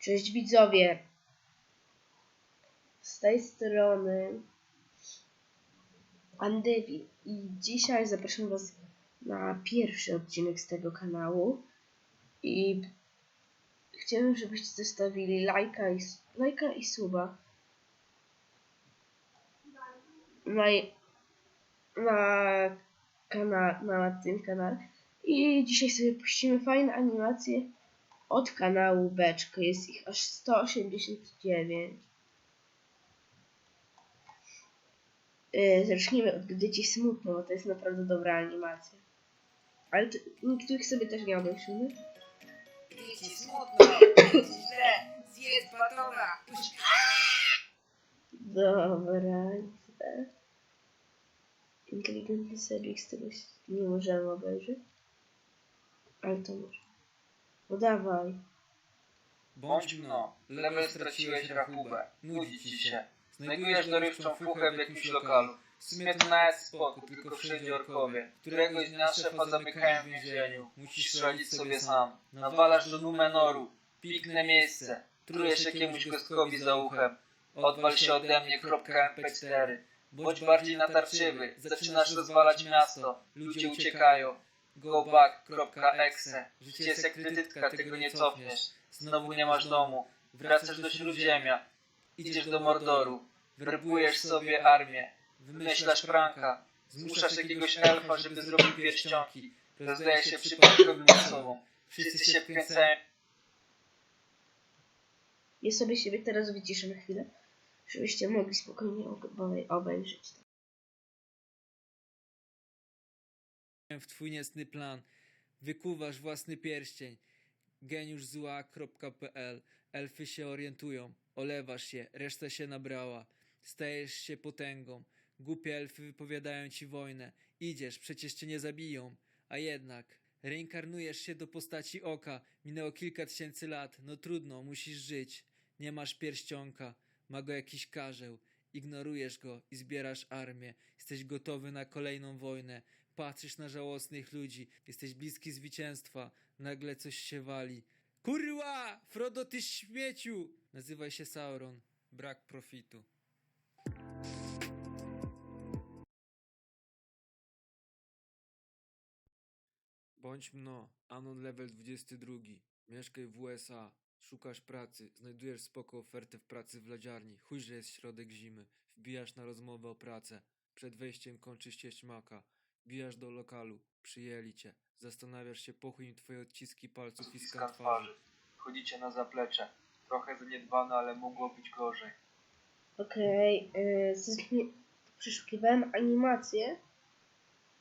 Cześć widzowie. Z tej strony Andevi i dzisiaj zapraszam was na pierwszy odcinek z tego kanału. I chciałbym, żebyście zostawili lajka i, lajka i suba na, na, kana, na tym kanale. I dzisiaj sobie puścimy fajne animacje od kanału Beczka. Jest ich aż 189. Yy, zacznijmy od Gdy Ci Smutno, bo to jest naprawdę dobra animacja. Ale to, niektórych sobie też nie obejrzymy. Gdy ci smutno, gdy ci źle, zjedz batona. Dobra. Inteligentny tego się nie możemy obejrzeć. Ale to może. No dawaj. Bądź mno, level straciłeś rachubę, nudzi ci się. Znajdujesz dorywczą fuchę w jakimś lokalu. W sumie to nawet spoko, tylko wszędzie orkowie. Któregoś dnia szefa zamykają w więzieniu. Musisz radzić sobie sam. Nawalasz do Numenoru. Pikne miejsce. Trujesz jakiemuś gostkowi za uchem. Odwal się ode mnie, kropka mp4. Bądź bardziej natarczywy. Zaczynasz rozwalać miasto. Ludzie uciekają. Go back, kropka exe. Życie jest jak krytytka, tego nie cofniesz. Znowu nie masz domu. Wracasz do Śródziemia. Idziesz do Mordoru. Werbujesz sobie armię. Wymyślasz pranka. Zmuszasz jakiegoś elfa, żeby zrobił pierścionki. To zdaje się przypadkowym osobom. Wszyscy się wkręcają. Ja sobie siebie teraz wyciszę na chwilę, żebyście mogli spokojnie obe- obejrzeć. W twój niecny plan. Wykuwasz własny pierścień. Geniuszzła.pl Elfy się orientują. Olewasz się, reszta się nabrała. Stajesz się potęgą. Głupie elfy wypowiadają ci wojnę. Idziesz, przecież cię nie zabiją. A jednak, reinkarnujesz się do postaci oka. Minęło kilka tysięcy lat. No trudno, musisz żyć. Nie masz pierścionka. Ma go jakiś karzeł. Ignorujesz go i zbierasz armię. Jesteś gotowy na kolejną wojnę. Patrzysz na żałosnych ludzi, jesteś bliski zwycięstwa, nagle coś się wali. Kurwa! Frodo, ty śmieciu! Nazywaj się Sauron. Brak profitu. Bądź mno, Anon level 22. Mieszkaj w USA. Szukasz pracy, znajdujesz spoko ofertę w pracy w ladziarni. Chuj, że jest środek zimy. Wbijasz na rozmowę o pracę. Przed wejściem kończysz cieść maka. Wbijasz do lokalu. Przyjęli cię. Zastanawiasz się, po chuj im twoje odciski palców i skan twarzy. Chodzicie na zaplecze. Trochę zaniedbane, ale mogło być gorzej. Okej, okay, przeszukiwałem animacje.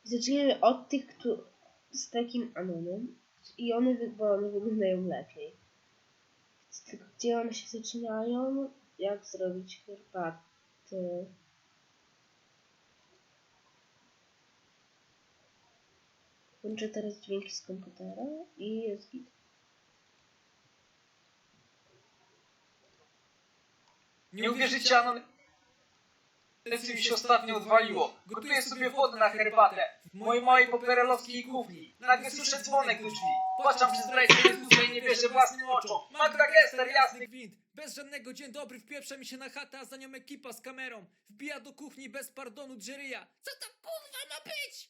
Zaczniemy od tych, któ- z takim anonem. I one, one wyglądają lepiej. Gdzie one się zaczynają? Jak zrobić herbatę? Włączę teraz dźwięki z komputera i jest git. Nie uwierzycie, Anon... Lecim się ostatnio odwaliło. Gotuję sobie wodę na herbatę. W mojej małej poperelowskiej kuchni. Nagle słyszę dzwonek do drzwi. Patrzam przez Jezusa i nie wierzę własnym oczom. Magda Gester, jasny gwint. Bez żadnego dzień dobry wpieprza mi się na chatę, a za nią ekipa z kamerą. Wbija do kuchni bez pardonu Jerry'a. Co to kurwa ma być?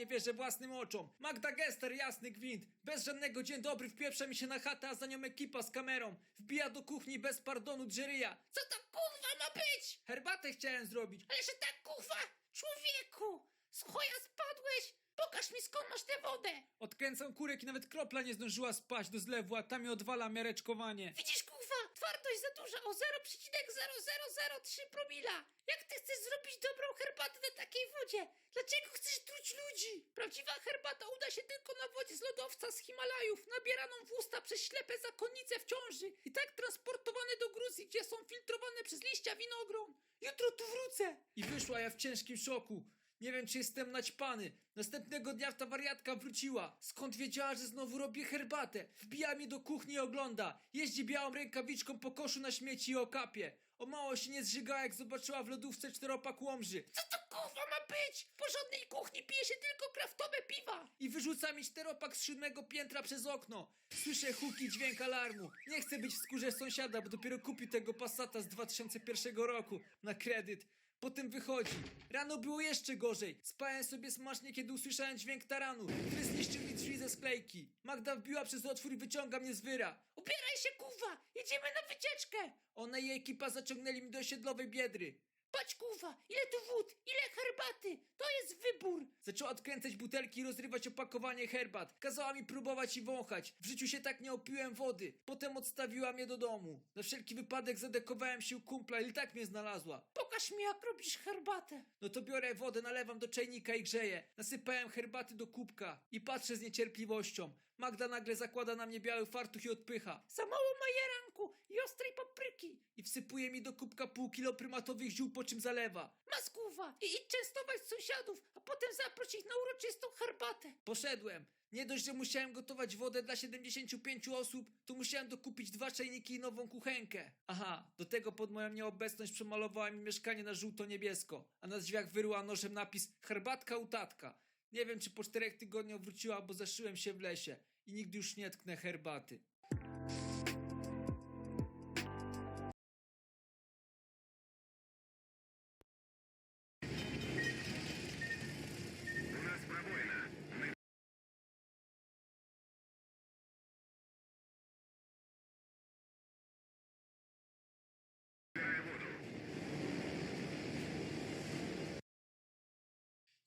Nie wierzę własnym oczom. Magda Gester, jasny gwint. Bez żadnego dzień dobry wpieprza mi się na chatę, a za nią ekipa z kamerą. Wbija do kuchni bez pardonu Jerry'a. Co to kurwa ma być? Herbatę chciałem zrobić. Ale że tak kurwa, człowieku. Z chuja spadłeś? Pokaż mi skąd masz tę wodę! Odkręcam kurek i nawet kropla nie zdążyła spaść do zlewu, a tam mi odwala miareczkowanie. Widzisz, kurwa, twardość za duża o 0,0003 promila. Jak ty chcesz zrobić dobrą herbatę na takiej wodzie? Dlaczego chcesz truć ludzi? Prawdziwa herbata uda się tylko na wodzie z lodowca z Himalajów, nabieraną w usta przez ślepe zakonnice w ciąży i tak transportowane do Gruzji, gdzie są filtrowane przez liścia winogron. Jutro tu wrócę! I wyszła ja w ciężkim szoku. Nie wiem, czy jestem naćpany. Następnego dnia ta wariatka wróciła. Skąd wiedziała, że znowu robię herbatę? Wbija mnie do kuchni i ogląda. Jeździ białą rękawiczką po koszu na śmieci i okapie. O mało się nie zżygała, jak zobaczyła w lodówce czteropak łomży. Co to kurwa ma być? W porządnej kuchni pije się tylko kraftowe piwa. I wyrzuca mi czteropak z siódmego piętra przez okno. Słyszę huki, dźwięk alarmu. Nie chcę być w skórze sąsiada, bo dopiero kupił tego Passata z 2001 roku na kredyt. Potem wychodzi. Rano było jeszcze gorzej. Spałem sobie smacznie, kiedy usłyszałem dźwięk taranu, który zniszczył mi drzwi ze sklejki. Magda wbiła przez otwór i wyciąga mnie z wyra. Ubieraj się, kuwa! Jedziemy na wycieczkę! Ona i jej ekipa zaciągnęli mnie do osiedlowej biedry. Patrz, kuwa, ile tu wód, ile herbaty, to jest wybór! Zaczęła odkręcać butelki i rozrywać opakowanie herbat. Kazała mi próbować i wąchać. W życiu się tak nie opiłem wody. Potem odstawiła mnie do domu. Na wszelki wypadek zadekowałem się u kumpla i tak mnie znalazła. Pokaż mi, jak robisz herbatę. No to biorę wodę, nalewam do czajnika i grzeję. Nasypałem herbaty do kubka i patrzę z niecierpliwością. Magda nagle zakłada na mnie biały fartuch i odpycha. Za mało majeranku i ostrej papryki. I wsypuje mi do kubka pół kilo prymatowych ziół, po czym zalewa. Maskuwa i idź częstować sąsiadów, a potem zaproś ich na uroczystą herbatę. Poszedłem. Nie dość, że musiałem gotować wodę dla 75 osób, to musiałem dokupić dwa czajniki i nową kuchenkę. Aha, do tego pod moją nieobecność przemalowała mi mieszkanie na żółto-niebiesko, a na drzwiach wyryła nożem napis herbatka u tatka. Nie wiem, czy po czterech tygodniach wróciła, bo zaszyłem się w lesie i nigdy już nie tknę herbaty.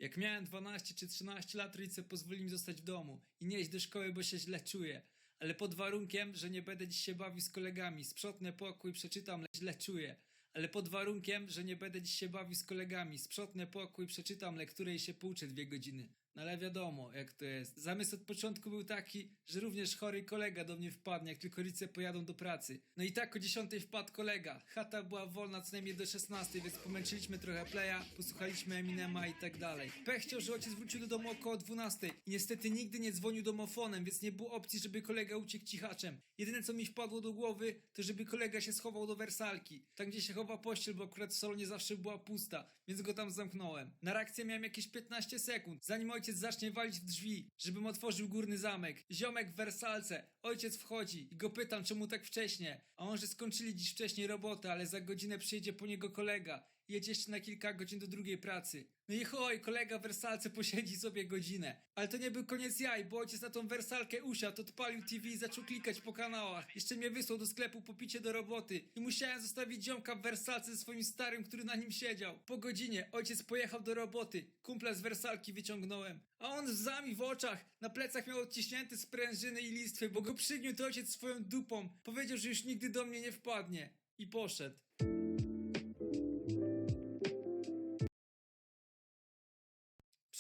Jak miałem 12 czy 13 lat, rodzice pozwolili mi zostać w domu i nie iść do szkoły, bo się źle czuję. Ale pod warunkiem, że nie będę dziś się bawił z kolegami. Sprzątnę pokój, przeczytam, le źle czuję. Ale pod warunkiem, że nie będę dziś się bawił z kolegami. Sprzątnę pokój, przeczytam lekturę i się pouczę dwie godziny. No ale wiadomo, jak to jest. Zamysł od początku był taki, że również chory kolega do mnie wpadnie, jak tylko rodzice pojadą do pracy. No i tak o 10 wpadł kolega. Chata była wolna co najmniej do 16, więc pomęczyliśmy trochę playa, posłuchaliśmy Eminema i tak dalej. Pech chciał, że ojciec wrócił do domu około 12 i niestety nigdy nie dzwonił domofonem, więc nie było opcji, żeby kolega uciekł cichaczem. Jedyne co mi wpadło do głowy, to żeby kolega się schował do wersalki. Tam gdzie się chowa pościel, bo akurat w salonie zawsze była pusta, więc go tam zamknąłem. Na reakcję miałem jakieś 15 sekund, zanim ojciec zacznie walić w drzwi, żebym otworzył górny zamek. Ziomek w wersalce, ojciec wchodzi i go pytam czemu tak wcześnie, a on, że skończyli dziś wcześniej robotę, ale za godzinę przyjedzie po niego kolega. Jedzie jeszcze na kilka godzin do drugiej pracy. No i hoj, kolega wersalce posiedzi sobie godzinę. Ale to nie był koniec jaj, bo ojciec na tą wersalkę usiadł, odpalił TV i zaczął klikać po kanałach. Jeszcze mnie wysłał do sklepu po picie do roboty i musiałem zostawić ziomka w wersalce ze swoim starym, który na nim siedział. Po godzinie ojciec pojechał do roboty, kumpla z wersalki wyciągnąłem. A on z zami w oczach, na plecach miał odciśnięte sprężyny i listwy, bo go przygniótł ojciec swoją dupą. Powiedział, że już nigdy do mnie nie wpadnie. I poszedł.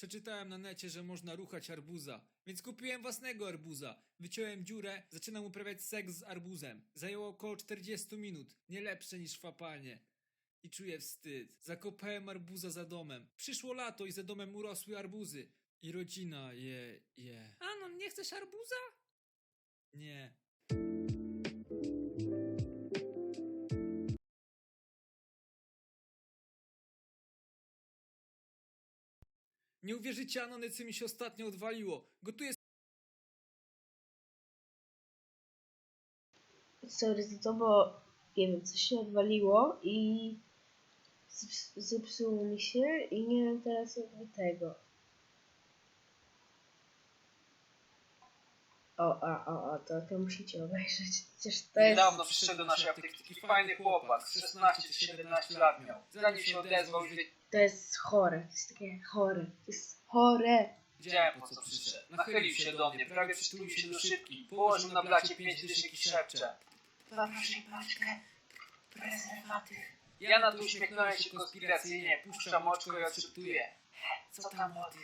Przeczytałem na necie, że można ruchać arbuza, więc kupiłem własnego arbuza. Wyciąłem dziurę, zaczynam uprawiać seks z arbuzem. Zajęło około 40 minut, nie lepsze niż fapanie. I czuję wstyd. Zakopałem arbuza za domem. Przyszło lato i za domem urosły arbuzy. I rodzina je, je. Anon, nie chcesz arbuza? Nie. Nie uwierzycie, Anony, co mi się ostatnio odwaliło. Gotuję Sorry za to, bo nie wiem, coś się odwaliło i zeps- zepsuło mi się i nie wiem teraz jakby tego. O, a, o, o, to, to musicie obejrzeć. Przecież to jest... Niedawno przyszedł do naszej apteki taki fajny chłopak, z 16 czy 17 lat miał. Zanim się odezwał, już To jest chore, to jest takie chore, to jest chore. wiedziałem po co przyszedł. Nachylił się do mnie, prawie przytulił się do szybki, położył na blacie pięć dyszek i szepcze. Poproszę paczkę prezerwatyw. Ja na to uśmiechnąłem się konspiracyjnie, puszczam oczko i odszeptuję. He, co tam młody?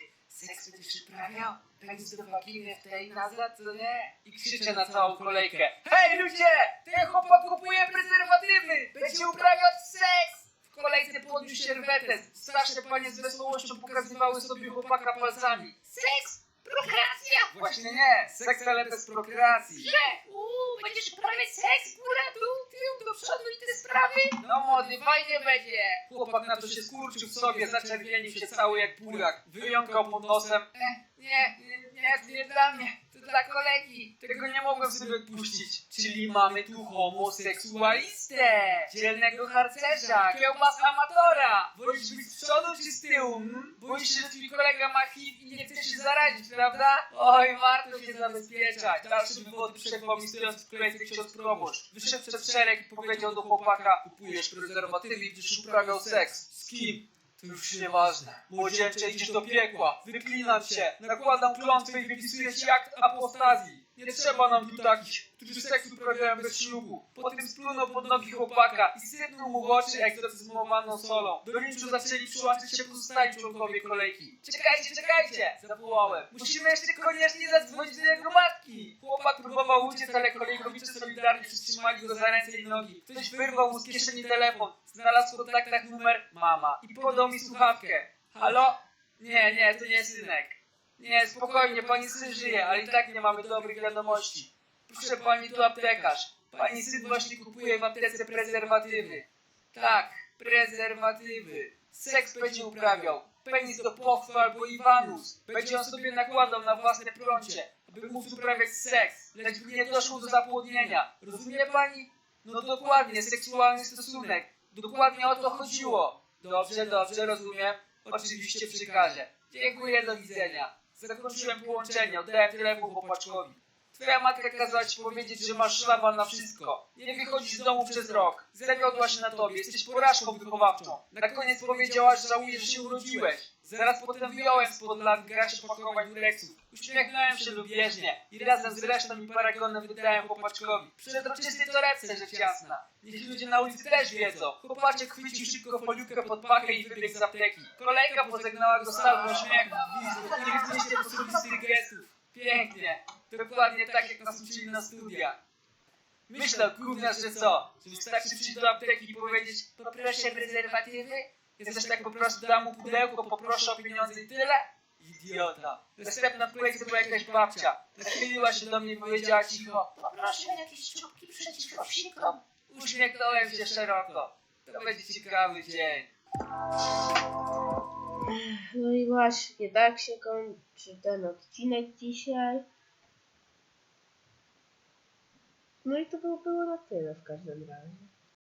Seks będziesz uprawiał? Penis do waginy w tej nazad, co nie? I krzyczę na całą kolejkę. Hej ludzie! Ten chłopak kupuje prezerwatywy! Będzie uprawiać seks! W kolejce podniósł serwetę. Starsze panie z wesołością pokazywały sobie chłopaka palcami. Seks? Prokreacja? Właśnie nie, seks ale bez prokreacji. Że? Uuu, będziesz uprawiać seks? Góra, dół, tył, do przodu i te sprawy? No młody, fajnie będzie. Chłopak na to się skurczył w sobie, zaczerwienił się cały jak burak. Wyjąkał pod nosem. Nie, nie, nie, nie dla mnie. Dla kolegi. Tego nie mogłem sobie odpuścić. Czyli mamy tu homoseksualistę, dzielnego harcerza, kiełbas amatora. Wolisz być z przodu czy z tyłu? Hmm? Boisz się, że twój kolega ma HIV i nie chce się zarazić, prawda? Oj, warto się zabezpieczać. Dalsze wywody mi stojąc w kolejce ksiądz proboszcz. Wyszedł przed szereg i powiedział do chłopaka Kupujesz prezerwatywy i uprawiał seks. Z kim? To już nieważne. Młodzieńcze idziesz do piekła. Wyklinam się. Nakładam klątwę i wypisuję ci akt apostazji. Nie trzeba nam tu takich, którzy seks uprawiają bez ślubu. Potem splunął pod nogi chłopaka i sypnął mu w oczy egzorcyzmowaną solą. Do linczu zaczęli przyłączyć się pozostali członkowie kolejki. Czekajcie, czekajcie! Zawołałem. Musimy jeszcze koniecznie zadzwonić do jego matki. Chłopak próbował uciec, ale kolejkowicze solidarnie przytrzymali go za ręce i nogi. Ktoś wyrwał mu z kieszeni telefon. Znalazł w kontaktach numer mama i podał mi słuchawkę. Halo? Nie, nie, to nie synek. Nie, spokojnie, pani syn żyje, ale i tak nie mamy dobrych wiadomości. Proszę pani, tu aptekarz. Pani syn właśnie kupuje w aptece prezerwatywy. Tak, prezerwatywy. Seks będzie uprawiał. Penis do pochwy albo Iwanus. Będzie on sobie nakładał na własne prącie, aby móc uprawiać seks, lecz by nie doszło do zapłodnienia. Rozumie pani? No dokładnie, seksualny stosunek. Dokładnie o to chodziło. Dobrze, dobrze, rozumiem. Oczywiście przekażę. Dziękuję, do widzenia. Zakończyłem połączenie, oddałem telefon chłopaczkowi. Twoja matka kazała ci powiedzieć, że masz szlaban na wszystko. Nie wychodzisz z domu przez rok. Zawiodła się na tobie, jesteś porażką wychowawczą. Na koniec powiedziała, że żałujesz, że się urodziłeś. Zaraz potem wyjąłem spod lat grasz opakowań Lexów. Uśmiechnąłem się lubieżnie i razem z resztą i paragonem wydałem chłopaczkowi. Przezroczystej torebce, rzecz jasna. Niech ludzie na ulicy też wiedzą. Chłopaczek chwycił szybko foliówkę pod pachę i wybiegł z apteki. Kolejka pożegnała go stałym uśmiechem. Nie widzieliście osobistych gestów. Pięknie. Dokładnie tak jak nas uczyli na studiach. Myślał gówniarz, że co? Że wystarczy przyjść do apteki i powiedzieć Poproszę prezerwatywy? Ja też tak po prostu dam mu pudełko, poproszę o pieniądze i tyle? Idiota. Następna w kolejce była jakaś babcia. Nachyliła się do mnie i powiedziała cicho Poproszę o jakieś czubki przeciwko wsikom. Uśmiechnąłem się szeroko. To będzie ciekawy dzień. No i właśnie, tak się kończy ten odcinek dzisiaj. No i to było, było na tyle w każdym razie.